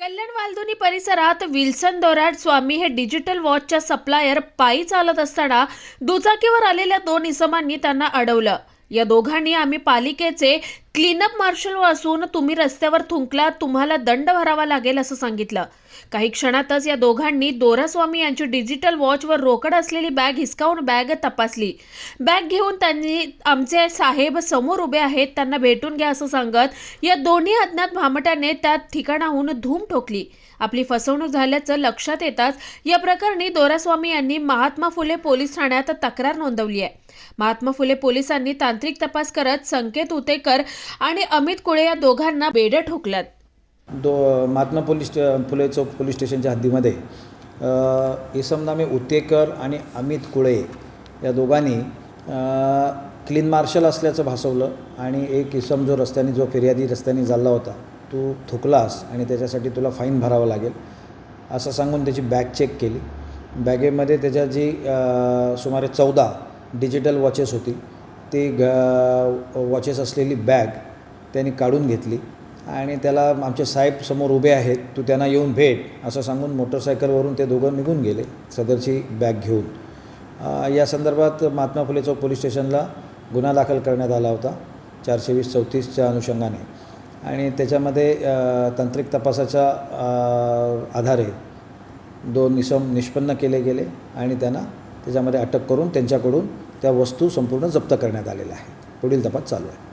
कल्याण वालदुनी परिसरात विल्सन दोराट स्वामी हे digital वॉचच्या supplier पायी चालत असताना दुचाकीवर आलेल्या दोन इसमांनी त्यांना अडवलं. या दोघांनी आम्ही पालिकेचे क्लीनअप मार्शल असून तुम्ही रस्त्यावर थुंकला तुम्हाला दंड भरावा लागेल असं सांगितलं. काही क्षणातच या दोघांनी दोरास्वामी यांची डिजिटल वॉचवर रोकड असलेली बॅग हिसकावून बॅग तपासली. बॅग घेऊन त्यांनी आमचे साहेब समोर उभे आहेत त्यांना भेटून घ्या असं सांगत या दोन्ही अज्ञात भामट्याने त्या ठिकाणाहून धूम ठोकली. आपली फसवणूक झाल्याचं लक्षात येताच या प्रकरणी दोरास्वामी यांनी महात्मा फुले पोलीस ठाण्यात तक्रार नोंदवली आहे. महात्मा फुले पोलिसांनी तांत्रिक तपास करत संकेत उतेकर आणि अमित कुळे या दोघांना बेड्या ठोकल्यात. दो महात्मा पोलीस फुले चौक पोलीस स्टेशनच्या हद्दीमध्ये अ, इसम नामे उतेकर आणि अमित कुळे या दोघांनी क्लीन मार्शल असल्याचं भासवलं आणि एक इसम जो रस्त्याने जो फिर्यादी रस्त्याने झाला होता तू थुकलास आणि त्याच्यासाठी तुला फाईन भरावं लागेल असं सांगून त्याची बॅग चेक केली. बॅगेमध्ये त्याच्या जी सुमारे चौदा डिजिटल वॉचेस होती ती ग वॉचेस असलेली बॅग त्यांनी काढून घेतली. आणि त्याला आमचे साहेब समोर उभे आहेत तू त्यांना येऊन भेट असं सांगून मोटरसायकलवरून ते दोघं निघून गेले सदरची बॅग घेऊन. या संदर्भात महात्मा फुले चौक पोलीस स्टेशनला गुन्हा दाखल करण्यात आला होता चारशे वीस चौतीसच्या अनुषंगाने. आणि त्याच्यामध्ये तांत्रिक तपासाच्या आधारे दोन निसम निष्पन्न केले गेले आणि त्यांना त्याच्यामध्ये अटक करून त्यांच्याकडून त्या वस्तू संपूर्ण जप्त करण्यात आलेल्या आहेत. पुढील तपास चालू आहे.